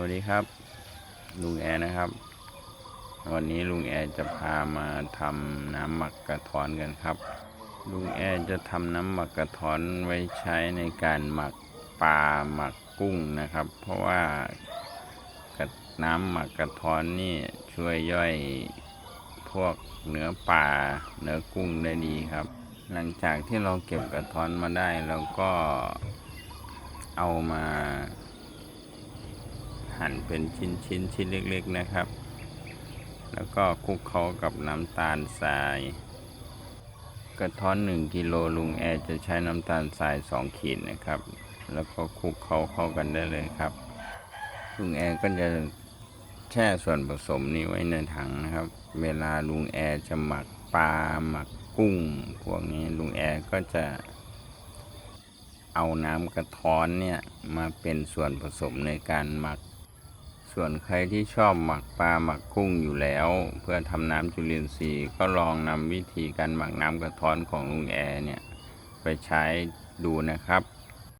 วัสดีครับ ลุงแอร์นะครับ วันนี้ลุงแอร์จะพามาทำน้ำหมักกระท้อนกันครับ ลุงแอร์จะทำน้ำหมักกระท้อนไว้ใช้ในการหมักปลาหมักกุ้งนะครับ เพราะว่ากระน้ำหมักกระท้อนนี่ช่วยย่อยพวกเนื้อปลาเนื้อกุ้งได้ดีครับ หลังจากที่เราเก็บกระท้อนมาได้เราก็เอามา หั่นเป็นชิ้นชิ้นชิ้นเล็กๆนะครับ แล้วก็คลุกเคล้ากับน้ำตาลทราย กระท้อนหนึ่งกิโลลุงแอร์จะใช้น้ำตาลทรายสองขีดนะครับ แล้วก็คลุกเคล้าเข้ากันได้เลยครับ ลุงแอร์ก็จะแช่ส่วนผสมนี้ไว้ในถังนะครับ เวลาลุงแอร์จะหมักปลาหมักกุ้งพวกนี้ลุงแอร์ก็จะเอาน้ำกระท้อนเนี่ยมาเป็นส่วนผสมในการหมัก ส่วนใครที่ชอบหมักปลาหมักกุ้งอยู่แล้ว เพื่อทำน้ำจุลินทรีย์ก็ลองนำวิธีการหมักน้ำกระท้อนของลุงแอเนี่ย ไปใช้ดูนะครับ